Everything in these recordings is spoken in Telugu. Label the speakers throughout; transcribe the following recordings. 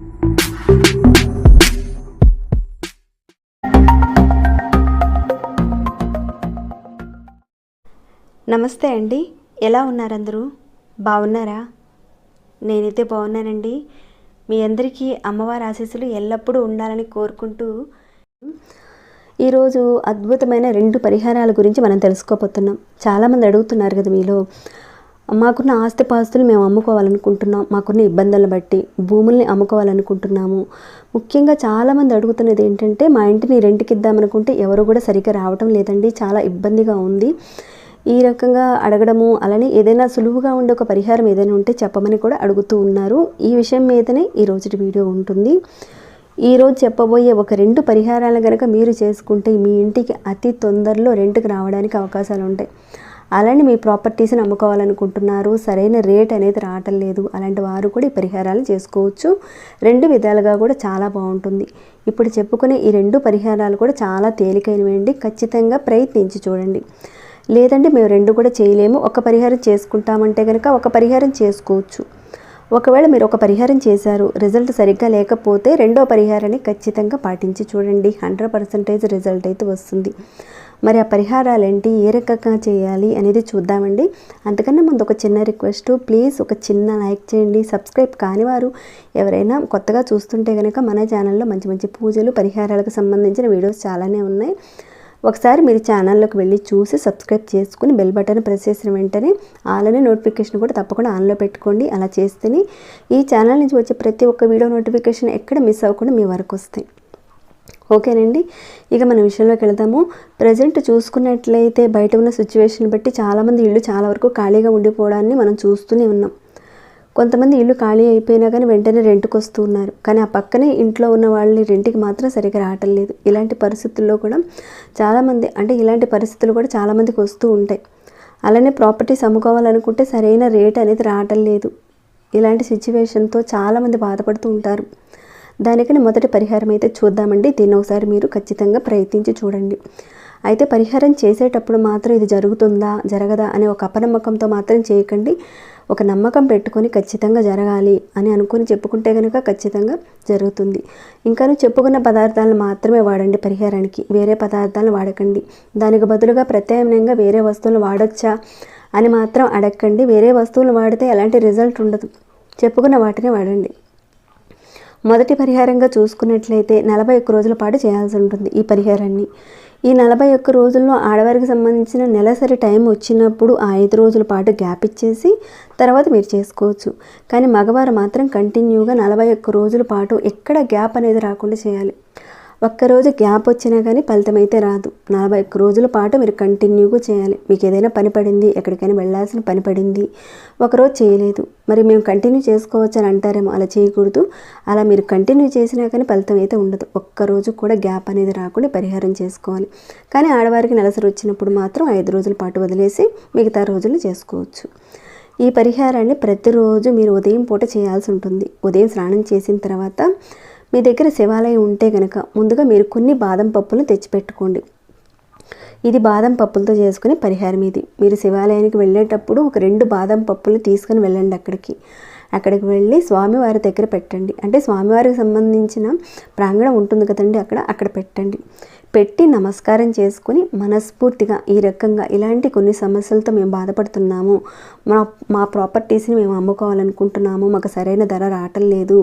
Speaker 1: నమస్తే అండి. ఎలా ఉన్నారు అందరూ బాగున్నారా? నేనైతే బాగున్నానండి. మీ అందరికీ అమ్మవారి ఆశీస్సులు ఎల్లప్పుడూ ఉండాలని కోరుకుంటూ ఈరోజు అద్భుతమైన రెండు పరిహారాల గురించి మనం తెలుసుకోబోతున్నాం. చాలామంది అడుగుతున్నారు కదా మీలో మాకున్న ఆస్తిపాస్తులు మేము అమ్ముకోవాలనుకుంటున్నాం. మాకున్న ఇబ్బందులను బట్టి భూముల్ని అమ్ముకోవాలనుకుంటున్నాము. ముఖ్యంగా చాలామంది అడుగుతున్నది ఏంటంటే మా ఇంటిని రెంట్కి ఇద్దామనుకుంటే ఎవరు కూడా సరిగ్గా రావటం లేదండి. చాలా ఇబ్బందిగా ఉంది. ఈ రకంగా అడగడము అలానే ఏదైనా సులువుగా ఉండే ఒక పరిహారం ఏదైనా ఉంటే చెప్పమని కూడా అడుగుతూ ఉన్నారు. ఈ విషయం మీదనే ఈ రోజు వీడియో ఉంటుంది. ఈరోజు చెప్పబోయే ఒక రెండు పరిహారాలు కనుక మీరు చేసుకుంటే మీ ఇంటికి అతి తొందరలో రెంట్కి రావడానికి అవకాశాలు ఉంటాయి అలానే మీ ప్రాపర్టీస్ని అమ్ముకోవాలనుకుంటున్నారు సరైన రేట్ అనేది రావటం లేదు. అలాంటి వారు కూడా ఈ పరిహారాలు చేసుకోవచ్చు. రెండు విధాలుగా కూడా చాలా బాగుంటుంది. ఇప్పుడు చెప్పుకునే ఈ రెండు పరిహారాలు కూడా చాలా తేలికైనవండి ఖచ్చితంగా ప్రయత్నించి చూడండి. లేదంటే మేము రెండు కూడా చేయలేము. ఒక పరిహారం చేసుకుంటామంటే కనుక ఒక పరిహారం చేసుకోవచ్చు. ఒకవేళ మీరు ఒక పరిహారం చేశారు రిజల్ట్ సరిగ్గా లేకపోతే రెండో పరిహారాన్ని ఖచ్చితంగా పాటించి చూడండి. హండ్రెడ్ పర్సెంటేజ్ రిజల్ట్ అయితే వస్తుంది. మరి ఆ పరిహారాలు ఏంటి ఏ రకంగా చేయాలి అనేది చూద్దామండి. అంతకన్నా ముందు ఒక చిన్న రిక్వెస్ట్. ప్లీజ్ ఒక చిన్న లైక్ చేయండి. సబ్స్క్రైబ్ కాని వారు ఎవరైనా కొత్తగా చూస్తుంటే కనుక మన ఛానల్లో మంచి మంచి పూజలు పరిహారాలకు సంబంధించిన వీడియోస్ చాలానే ఉన్నాయి. ఒకసారి మీరు ఛానల్లోకి వెళ్ళి చూసి సబ్స్క్రైబ్ చేసుకుని బెల్ బటన్ ప్రెస్ చేసిన వెంటనే ఆన్లైన్ నోటిఫికేషన్ కూడా తప్పకుండా ఆన్లో పెట్టుకోండి. అలా చేస్తేనే ఈ ఛానల్ నుంచి వచ్చే ప్రతి ఒక్క వీడియో నోటిఫికేషన్ ఎక్కడ మిస్ అవ్వకుండా మీ వరకు వస్తాయి. ఓకేనండి. ఇక మన విషయంలోకి వెళదాము. ప్రజెంట్ చూసుకున్నట్లయితే బయట ఉన్న సిచ్యువేషన్ బట్టి చాలామంది ఇల్లు చాలా వరకు ఖాళీగా ఉండిపోవడాన్ని మనం చూస్తూనే ఉన్నాం. కొంతమంది ఇల్లు ఖాళీ అయిపోయినా కానీ వెంటనే రెంట్కి వస్తూ ఉన్నారు. కానీ ఆ పక్కనే ఇంట్లో ఉన్న వాళ్ళని రెంట్కి మాత్రం సరిగ్గా రావటం లేదు. ఇలాంటి పరిస్థితుల్లో కూడా చాలామంది అంటే ఇలాంటి పరిస్థితులు కూడా చాలామందికి వస్తూ ఉంటాయి. అలానే ప్రాపర్టీస్ అమ్ముకోవాలనుకుంటే సరైన రేట్ అనేది రావటం లేదు. ఇలాంటి సిచ్యువేషన్తో చాలామంది బాధపడుతూ ఉంటారు. దానికని మొదటి పరిహారం అయితే చూద్దామండి. దీన్ని ఒకసారి మీరు ఖచ్చితంగా ప్రయత్నించి చూడండి. అయితే పరిహారం చేసేటప్పుడు మాత్రం ఇది జరుగుతుందా జరగదా అనే ఒక అపనమ్మకంతో మాత్రం చేయకండి. ఒక నమ్మకం పెట్టుకొని ఖచ్చితంగా జరగాలి అని అనుకుని చెప్పుకుంటే కనుక ఖచ్చితంగా జరుగుతుంది. ఇంకాను చెప్పుకున్న పదార్థాలను మాత్రమే వాడండి పరిహారానికి. వేరే పదార్థాలను వాడకండి. దానికి బదులుగా ప్రత్యామ్నాయంగా వేరే వస్తువులు వాడొచ్చా అని మాత్రం అడగండి వేరే వస్తువులు వాడితే ఎలాంటి రిజల్ట్ ఉండదు. చెప్పుకున్న వాటినే వాడండి. మొదటి పరిహారంగా చూసుకున్నట్లయితే నలభై ఒక్క రోజుల పాటు చేయాల్సి ఉంటుంది ఈ పరిహారాన్ని. ఈ నలభై ఒక్క రోజుల్లో ఆడవారికి సంబంధించిన నెలసరి టైం వచ్చినప్పుడు ఆ ఐదు రోజుల పాటు గ్యాప్ ఇచ్చేసి తర్వాత మీరు చేసుకోవచ్చు. కానీ మగవారు మాత్రం కంటిన్యూగా నలభై ఒక్క రోజుల పాటు ఎక్కడ గ్యాప్ అనేది రాకుండా చేయాలి. ఒక్కరోజు గ్యాప్ వచ్చినా కానీ ఫలితం అయితే రాదు. నలభై ఒక్క రోజుల పాటు మీరు కంటిన్యూగా చేయాలి. మీకు ఏదైనా పని పడింది ఎక్కడికైనా వెళ్ళాల్సిన పని పడింది ఒకరోజు చేయలేదు. మరి మేము కంటిన్యూ చేసుకోవచ్చు అని అంటారేమో అలా చేయకూడదు. అలా మీరు కంటిన్యూ చేసినా కానీ ఫలితం అయితే ఉండదు. ఒక్కరోజు కూడా గ్యాప్ అనేది రాకుండా పరిహారం చేసుకోవాలి. కానీ ఆడవారికి నెలసరి వచ్చినప్పుడు మాత్రం ఐదు రోజుల పాటు వదిలేసి మిగతా రోజులు చేసుకోవచ్చు. ఈ పరిహారాన్ని ప్రతిరోజు మీరు ఉదయం పూట చేయాల్సి ఉంటుంది. ఉదయం స్నానం చేసిన తర్వాత మీ దగ్గర శివాలయం ఉంటే కనుక ముందుగా మీరు కొన్ని బాదం పప్పులను తెచ్చిపెట్టుకోండి. ఇది బాదం పప్పులతో చేసుకునే పరిహారం ఇది. మీరు శివాలయానికి వెళ్ళేటప్పుడు ఒక రెండు బాదం పప్పులు తీసుకుని వెళ్ళండి అక్కడికి. అక్కడికి వెళ్ళి స్వామివారి దగ్గర పెట్టండి. అంటే స్వామివారికి సంబంధించిన ప్రాంగణం ఉంటుంది కదండి అక్కడ అక్కడ పెట్టండి. పెట్టి నమస్కారం చేసుకుని మనస్ఫూర్తిగా ఈ రకంగా ఇలాంటి కొన్ని సమస్యలతో మేము బాధపడుతున్నాము. మా మా ప్రాపర్టీస్ని మేము అమ్ముకోవాలనుకుంటున్నాము. మాకు సరైన ధర రావటం లేదు.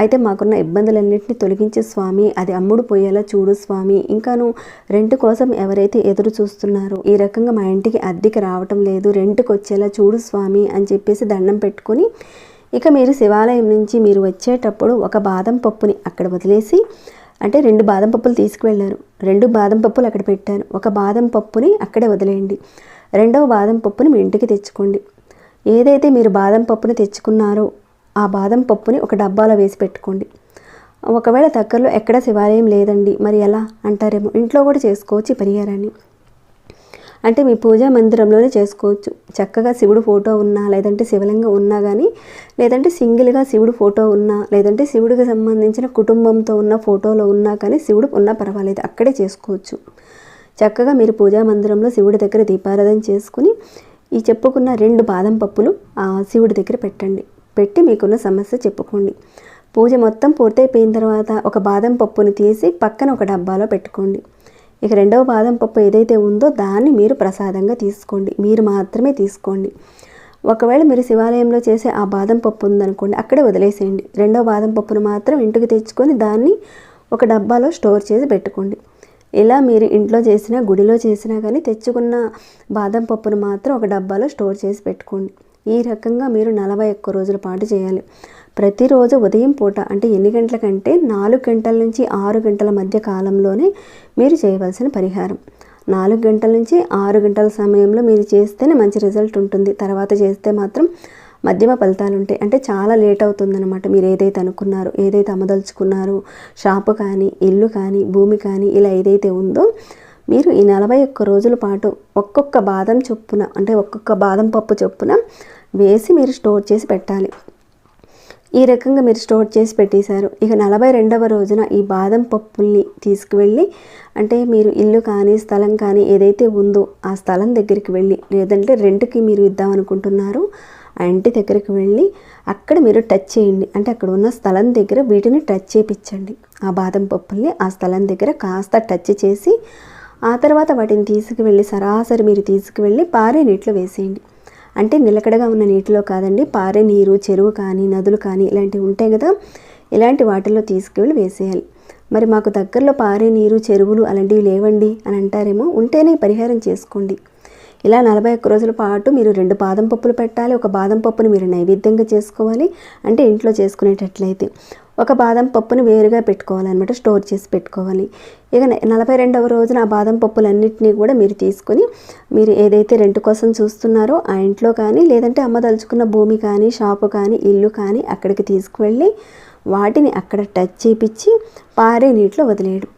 Speaker 1: అయితే మాకున్న ఇబ్బందులన్నింటినీ తొలగించే స్వామి అది అమ్ముడు పోయేలా చూడు స్వామి. ఇంకాను రెంట్ కోసం ఎవరైతే ఎదురు చూస్తున్నారో ఈ రకంగా మా ఇంటికి అద్దెకి రావటం లేదు రెంట్కి వచ్చేలా చూడు స్వామి అని చెప్పేసి దండం పెట్టుకొని ఇక మీరు శివాలయం నుంచి మీరు వచ్చేటప్పుడు ఒక బాదం పప్పుని అక్కడ వదిలేసి అంటే రెండు బాదం పప్పులు తీసుకువెళ్ళారు. రెండు బాదం పప్పులు అక్కడ పెట్టారు ఒక బాదం పప్పుని అక్కడే వదిలేయండి. రెండవ బాదం పప్పుని మీ ఇంటికి తెచ్చుకోండి. ఏదైతే మీరు బాదం పప్పుని తెచ్చుకున్నారో ఆ బాదం పప్పుని ఒక డబ్బాలో వేసి పెట్టుకోండి. ఒకవేళ దగ్గరలో ఎక్కడ శివాలయం లేదండి మరి ఎలా? అంటారేమో. ఇంట్లో కూడా చేసుకోవచ్చు ఈ పరిహారాన్ని. అంటే మీ పూజా మందిరంలోనే చేసుకోవచ్చు. చక్కగా శివుడు ఫోటో ఉన్నా లేదంటే శివలింగం ఉన్నా కానీ లేదంటే సింగిల్గా శివుడు ఫోటో ఉన్నా లేదంటే శివుడికి సంబంధించిన కుటుంబంతో ఉన్న ఫోటోలో ఉన్నా కానీ శివుడు ఉన్నా పర్వాలేదు అక్కడే చేసుకోవచ్చు. చక్కగా మీరు పూజా మందిరంలో శివుడి దగ్గర దీపారాధన చేసుకుని ఈ చెప్పుకున్న రెండు బాదం పప్పులు శివుడి దగ్గర పెట్టండి. పెట్టి మీకున్న సమస్య చెప్పుకోండి. పూజ మొత్తం పూర్తయిపోయిన తర్వాత ఒక బాదం పప్పుని తీసి పక్కన ఒక డబ్బాలో పెట్టుకోండి. ఇక రెండవ బాదం పప్పు ఏదైతే ఉందో దాన్ని మీరు ప్రసాదంగా తీసుకోండి. మీరు మాత్రమే తీసుకోండి. ఒకవేళ మీరు శివాలయంలో చేసే ఆ బాదం పప్పు ఉందనుకోండి అక్కడే వదిలేసేయండి. రెండవ బాదం పప్పును మాత్రం ఇంటికి తెచ్చుకొని దాన్ని ఒక డబ్బాలో స్టోర్ చేసి పెట్టుకోండి. ఇలా మీరు ఇంట్లో చేసినా గుడిలో చేసినా కానీ తెచ్చుకున్న బాదం పప్పును మాత్రం ఒక డబ్బాలో స్టోర్ చేసి పెట్టుకోండి. ఈ రకంగా మీరు నలభై ఒక్క రోజుల పాటు చేయాలి. ప్రతిరోజు ఉదయం పూట అంటే ఎన్ని గంటల కంటే నాలుగు గంటల నుంచి ఆరు గంటల మధ్య కాలంలోనే మీరు చేయవలసిన పరిహారం. నాలుగు గంటల నుంచి ఆరు గంటల సమయంలో మీరు చేస్తేనే మంచి రిజల్ట్ ఉంటుంది. తర్వాత చేస్తే మాత్రం మధ్యమ ఫలితాలు ఉంటాయి. అంటే చాలా లేట్ అవుతుందన్నమాట. మీరు ఏదైతే అనుకున్నారో ఏదైతే అమ్మదలుచుకున్నారో షాపు కానీ ఇల్లు కానీ భూమి కానీ ఇలా ఏదైతే ఉందో మీరు ఈ నలభై ఒక్క రోజుల పాటు ఒక్కొక్క బాదం చొప్పున అంటే ఒక్కొక్క బాదం పప్పు చొప్పున వేసి మీరు స్టోర్ చేసి పెట్టాలి. ఈ రకంగా మీరు స్టోర్ చేసి పెట్టేశారు. ఇక నలభై రెండవ రోజున ఈ బాదం పప్పుల్ని తీసుకువెళ్ళి అంటే మీరు ఇల్లు కానీ స్థలం కానీ ఏదైతే ఉందో ఆ స్థలం దగ్గరికి వెళ్ళి లేదంటే రెంట్కి మీరు ఇద్దామనుకుంటున్నారు ఆ ఇంటి దగ్గరికి వెళ్ళి అక్కడ మీరు టచ్ చేయండి. అంటే అక్కడ ఉన్న స్థలం దగ్గర వీటిని టచ్ చేపించండి. ఆ బాదం పప్పుల్ని ఆ స్థలం దగ్గర కాస్త టచ్ చేసి ఆ తర్వాత వాటిని తీసుకువెళ్ళి సరాసరి మీరు తీసుకువెళ్ళి పారే నీటిలో వేసేయండి. అంటే నిలకడగా ఉన్న నీటిలో కాదండి పారే నీరు చెరువు కానీ నదులు కానీ ఇలాంటివి ఉంటాయి కదా ఇలాంటి వాటిల్లో తీసుకువెళ్ళి వేసేయాలి. మరి మాకు దగ్గరలో పారే నీరు చెరువులు అలాంటివి లేవండి అని అంటారేమో ఉంటేనే పరిహారం చేసుకోండి. ఇలా నలభై ఒక్క రోజుల పాటు మీరు రెండు బాదం పప్పులు పెట్టాలి ఒక బాదం పప్పును మీరు నైవేద్యంగా చేసుకోవాలి అంటే ఇంట్లో చేసుకునేటట్లయితే. ఒక బాదం పప్పుని వేరుగా పెట్టుకోవాలన్నమాట స్టోర్ చేసి పెట్టుకోవాలి. ఇక నలభై రెండవ రోజున ఆ బాదం పప్పులన్నింటినీ కూడా మీరు తీసుకొని మీరు ఏదైతే రెంట్ కోసం చూస్తున్నారో ఆ ఇంట్లో కానీ లేదంటే అమ్మదలుచుకున్న భూమి కానీ షాపు కానీ ఇల్లు కానీ అక్కడికి తీసుకువెళ్ళి వాటిని అక్కడ టచ్ చేపించి పారే నీటిలో వదిలేయడం.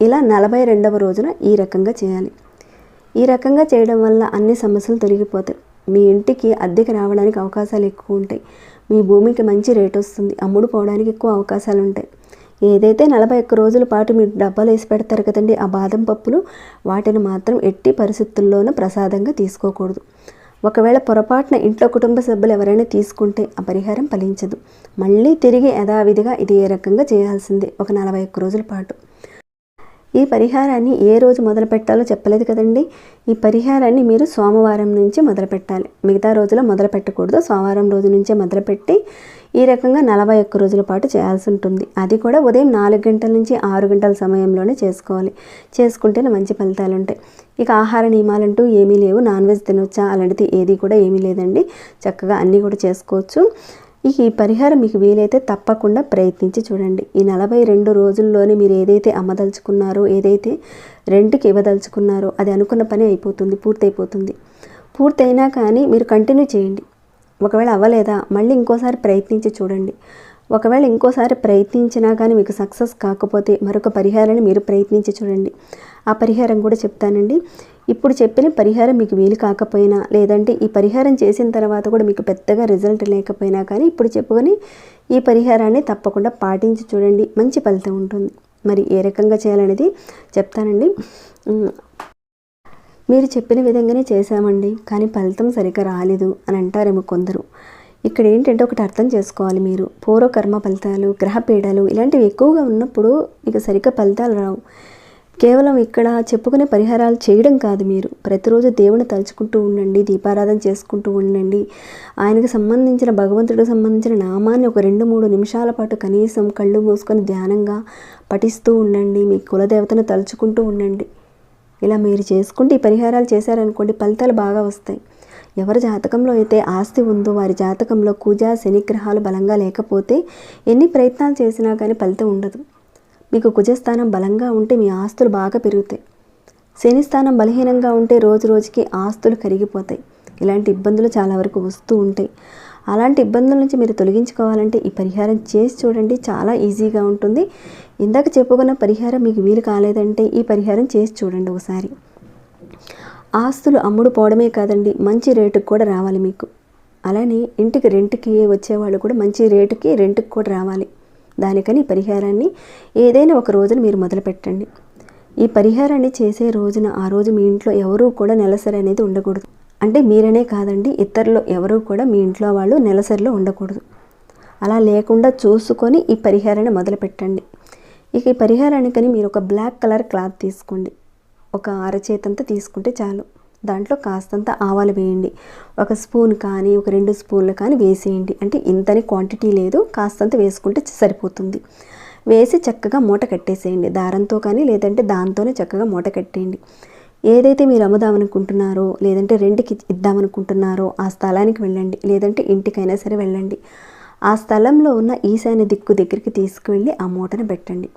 Speaker 1: ఇలా నలభై రెండవ రోజున ఈ రకంగా చేయాలి. ఈ రకంగా చేయడం వల్ల అన్ని సమస్యలు తొలగిపోతాయి. మీ ఇంటికి అద్దెకి రావడానికి అవకాశాలు ఎక్కువ ఉంటాయి. మీ భూమికి మంచి రేట్ వస్తుంది. అమ్ముడు పోవడానికి ఎక్కువ అవకాశాలు ఉంటాయి ఏదైతే నలభై ఒక్క రోజుల పాటు మీరు డబ్బాలు వేసి పెడతారు కదండి ఆ బాదం పప్పులు వాటిని మాత్రం ఎట్టి పరిస్థితుల్లోనూ ప్రసాదంగా తీసుకోకూడదు. ఒకవేళ పొరపాటున ఇంట్లో కుటుంబ సభ్యులు ఎవరైనా తీసుకుంటే ఆ పరిహారం ఫలించదు. మళ్ళీ తిరిగి యథావిధిగా ఇది ఏ రకంగా చేయాల్సిందే? ఒక నలభై ఒక్క రోజుల పాటు. ఈ పరిహారాన్ని ఏ రోజు మొదలు పెట్టాలో చెప్పలేదు కదండి. ఈ పరిహారాన్ని మీరు సోమవారం నుంచి మొదలు పెట్టాలి. మిగతా రోజులో మొదలు పెట్టకూడదు. సోమవారం రోజు నుంచే మొదలుపెట్టి ఈ రకంగా నలభై ఒక్క రోజుల పాటు చేయాల్సి ఉంటుంది. అది కూడా ఉదయం నాలుగు గంటల నుంచి ఆరు గంటల సమయంలోనే చేసుకోవాలి. చేసుకుంటేనే మంచి ఫలితాలు ఉంటాయి. ఇక ఆహార నియమాలంటూ ఏమీ లేవు. నాన్ వెజ్ తినొచ్చా? అలాంటిది ఏది కూడా ఏమీ లేదండి. చక్కగా అన్నీ కూడా చేసుకోవచ్చు. ఇక ఈ పరిహారం మీకు వీలైతే తప్పకుండా ప్రయత్నించి చూడండి. ఈ నలభై రెండు రోజుల్లోనే మీరు ఏదైతే అమ్మదలుచుకున్నారో ఏదైతే రెంట్కి ఇవ్వదలుచుకున్నారో అది అనుకున్న పని అయిపోతుంది పూర్తయిపోతుంది. పూర్తయినా కానీ మీరు కంటిన్యూ చేయండి. ఒకవేళ అవ్వలేదా మళ్ళీ ఇంకోసారి ప్రయత్నించి చూడండి. ఒకవేళ ఇంకోసారి ప్రయత్నించినా కానీ మీకు సక్సెస్ కాకపోతే మరొక పరిహారాన్ని మీరు ప్రయత్నించి చూడండి. ఆ పరిహారం కూడా చెప్తానండి. ఇప్పుడు చెప్పిన పరిహారం మీకు వీలు కాకపోయినా లేదంటే ఈ పరిహారం చేసిన తర్వాత కూడా మీకు పెద్దగా రిజల్ట్ లేకపోయినా కానీ ఇప్పుడు చెప్పుకొని ఈ పరిహారాన్ని తప్పకుండా పాటించి చూడండి. మంచి ఫలితం ఉంటుంది. మరి ఏ రకంగా చేయాలనేది చెప్తానండి. మీరు చెప్పిన విధంగానే చేశామండి. కానీ ఫలితం సరిగ్గా రాలేదు అని అంటారేమో కొందరు. ఇక్కడ ఏంటంటే ఒకటి అర్థం చేసుకోవాలి మీరు. పూర్వకర్మ ఫలితాలు గ్రహపీడలు ఇలాంటివి ఎక్కువగా ఉన్నప్పుడు మీకు సరిగ్గా ఫలితాలు రావు. కేవలం ఇక్కడ చెప్పుకునే పరిహారాలు చేయడం కాదు మీరు. ప్రతిరోజు దేవుని తలుచుకుంటూ ఉండండి దీపారాధన చేసుకుంటూ ఉండండి. ఆయనకు సంబంధించిన భగవంతుడికి సంబంధించిన నామాన్ని ఒక రెండు మూడు నిమిషాల పాటు కనీసం కళ్ళు మూసుకొని ధ్యానంగా పఠిస్తూ ఉండండి. మీ కులదేవతను తలుచుకుంటూ ఉండండి. ఇలా మీరు చేసుకుంటే ఈ పరిహారాలు చేశారనుకోండి ఫలితాలు బాగా వస్తాయి. ఎవరి జాతకంలో అయితే ఆస్తి ఉందో వారి జాతకంలో కూజ శనిగ్రహాలు బలంగా లేకపోతే ఎన్ని ప్రయత్నాలు చేసినా కానీ ఫలితం ఉండదు. మీకు కుజస్థానం బలంగా ఉంటే మీ ఆస్తులు బాగా పెరుగుతాయి. శని స్థానం బలహీనంగా ఉంటే రోజు రోజుకి ఆస్తులు కరిగిపోతాయి. ఇలాంటి ఇబ్బందులు చాలా వరకు వస్తూ ఉంటాయి. అలాంటి ఇబ్బందుల నుంచి మీరు తొలగించుకోవాలంటే ఈ పరిహారం చేసి చూడండి. చాలా ఈజీగా ఉంటుంది. ఇందాక చెప్పుకున్న పరిహారం మీకు వీలు కాలేదంటే ఈ పరిహారం చేసి చూడండి ఒకసారి. ఆస్తులు అమ్ముడు పోవడమే కాదండి మంచి రేటుకు కూడా రావాలి మీకు. అలానే ఇంటికి రెంట్కి వచ్చేవాళ్ళు కూడా మంచి రేటుకి రెంట్కి కూడా రావాలి. దానికని ఈ పరిహారాన్ని ఏదైనా ఒక రోజున మీరు మొదలు పెట్టండి ఈ పరిహారాన్ని చేసే రోజున ఆ రోజు మీ ఇంట్లో ఎవరూ కూడా నెలసరి అనేది ఉండకూడదు. అంటే మీరనే కాదండి ఇతరులు ఎవరూ కూడా మీ ఇంట్లో వాళ్ళు నెలసరిలో ఉండకూడదు. అలా లేకుండా చూసుకొని ఈ పరిహారాన్ని మొదలు పెట్టండి ఇక ఈ పరిహారానికని మీరు ఒక బ్లాక్ కలర్ క్లాత్ తీసుకోండి. ఒక అరచేతంతా తీసుకుంటే చాలు. దాంట్లో కాస్తంత ఆవాలు వేయండి. ఒక స్పూన్ కానీ ఒక రెండు స్పూన్లు కానీ వేసేయండి. అంటే ఇంతని క్వాంటిటీ లేదు కాస్తంత వేసుకుంటే సరిపోతుంది. వేసి చక్కగా మూట కట్టేసేయండి. దారంతో కానీ లేదంటే దాంతోనే చక్కగా మూట కట్టేయండి. ఏదైతే మీరు అమ్ముదామనుకుంటున్నారో లేదంటే రెంట్కి ఇద్దామనుకుంటున్నారో ఆ స్థలానికి వెళ్ళండి. లేదంటే ఇంటికైనా సరే వెళ్ళండి. ఆ స్థలంలో ఉన్న ఈశాన్య దిక్కు దగ్గరికి తీసుకువెళ్ళి ఆ మూటను పెట్టండి.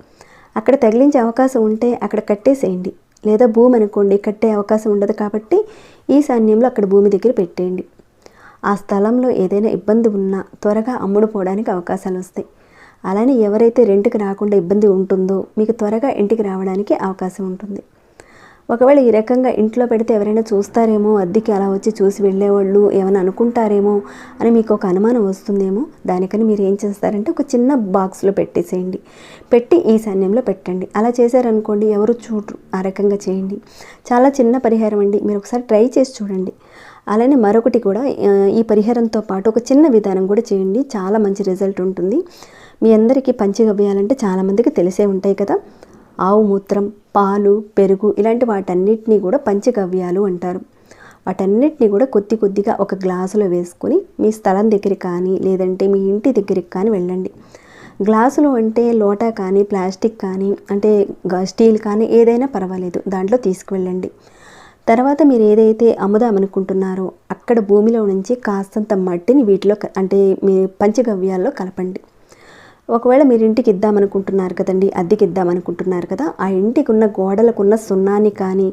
Speaker 1: అక్కడ తగిలించే అవకాశం ఉంటే అక్కడ కట్టేసేయండి. లేదా భూమి అనుకోండి కట్టే అవకాశం ఉండదు కాబట్టి ఈశాన్యంలో అక్కడ భూమి దగ్గర పెట్టేయండి. ఆ స్థలంలో ఏదైనా ఇబ్బంది ఉన్నా త్వరగా అమ్ముడుపోవడానికి అవకాశాలు వస్తాయి. అలానే ఎవరైతే రెంట్కి రాకుండా ఇబ్బంది ఉంటుందో మీకు త్వరగా ఇంటికి రావడానికి అవకాశం ఉంటుంది. ఒకవేళ ఈ రకంగా ఇంట్లో పెడితే ఎవరైనా చూస్తారేమో అద్దెకి అలా వచ్చి చూసి వెళ్ళేవాళ్ళు ఏమైనా అనుకుంటారేమో అని మీకు ఒక అనుమానం వస్తుందేమో దానికని మీరు ఏం చేస్తారంటే ఒక చిన్న బాక్స్లో పెట్టేసేయండి. పెట్టి ఈ సమయంలో పెట్టండి. అలా చేశారనుకోండి ఎవరు చూడరు. ఆ రకంగా చేయండి. చాలా చిన్న పరిహారం అండి. మీరు ఒకసారి ట్రై చేసి చూడండి. అలానే మరొకటి కూడా ఈ పరిహారంతో పాటు ఒక చిన్న విధానం కూడా చేయండి. చాలా మంచి రిజల్ట్ ఉంటుంది. మీ అందరికీ పంచగవ్యాలంటే చాలామందికి తెలిసే ఉంటాయి కదా. ఆవు మూత్రం పాలు పెరుగు ఇలాంటి వాటన్నిటినీ కూడా పంచగవ్యాలు అంటారు. వాటన్నిటిని కూడా కొద్ది కొద్దిగా ఒక గ్లాసులో వేసుకొని మీ స్థలం దగ్గరికి కానీ లేదంటే మీ ఇంటి దగ్గరికి కానీ వెళ్ళండి. గ్లాసులో అంటే లోటా కానీ ప్లాస్టిక్ కానీ అంటే స్టీల్ కానీ ఏదైనా పర్వాలేదు దాంట్లో తీసుకువెళ్ళండి. తర్వాత మీరు ఏదైతే అమ్ముదామనుకుంటున్నారో అక్కడ భూమిలో నుంచి కాస్తంత మట్టిని వీటిలో క- అంటే మీ పంచగవ్యాల్లో కలపండి. ఒకవేళ మీరు ఇంటికి ఇద్దామనుకుంటున్నారు కదండి అద్దెకి ఇద్దామనుకుంటున్నారు కదా ఆ ఇంటికి ఉన్న గోడలకున్న సున్నాన్ని కానీ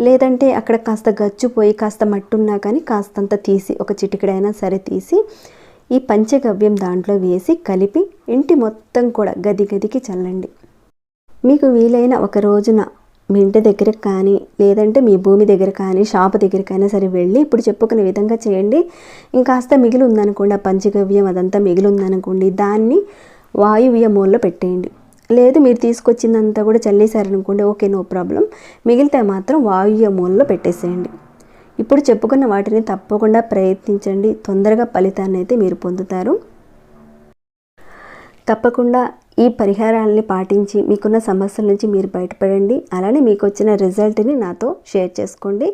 Speaker 1: లేదంటే అక్కడ కాస్త గచ్చిపోయి కాస్త మట్టున్నా కానీ కాస్తంత తీసి ఒక చిటికడైనా సరే తీసి ఈ పంచగవ్యం దాంట్లో వేసి కలిపి ఇంటి మొత్తం కూడా గది గదికి చల్లండి. మీకు వీలైన ఒక రోజున మీ ఇంటి దగ్గర కానీ లేదంటే మీ భూమి దగ్గర కానీ షాప్ దగ్గరికైనా సరే వెళ్ళి ఇప్పుడు చెప్పుకునే విధంగా చేయండి. ఇంకాస్త మిగిలి ఉందనుకోండి ఆ పంచగవ్యం అదంతా మిగిలి ఉందనుకోండి దాన్ని వాయువ్య మూలలో పెట్టేయండి. లేదు మీరు తీసుకొచ్చిందంతా కూడా చల్లేశారనుకోండి ఓకే నో ప్రాబ్లం. మిగిలితే మాత్రం వాయువ్య మూలలో పెట్టేసేయండి. ఇప్పుడు చెప్పుకున్న వాటిని తప్పకుండా ప్రయత్నించండి. తొందరగా ఫలితాన్ని అయితే మీరు పొందుతారు. తప్పకుండా ఈ పరిహారాలని పాటించి మీకున్న సమస్యల నుంచి మీరు బయటపడండి. అలానే మీకు వచ్చిన రిజల్ట్ని నాతో షేర్ చేసుకోండి.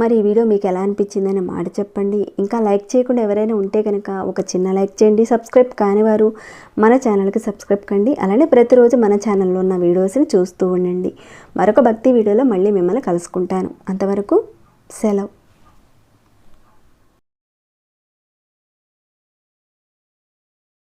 Speaker 1: మరి ఈ వీడియో మీకు ఎలా అనిపించిందని మాట చెప్పండి. ఇంకా లైక్ చేయకుండా ఎవరైనా ఉంటే కనుక ఒక చిన్న లైక్ చేయండి. సబ్స్క్రైబ్ కానివారు మన ఛానల్కి సబ్స్క్రైబ్ కండి. అలానే ప్రతిరోజు మన ఛానల్లో ఉన్న వీడియోస్ని చూస్తూ ఉండండి. మరొక భక్తి వీడియోలో మళ్ళీ మిమ్మల్ని కలుసుకుంటాను. అంతవరకు సెలవు.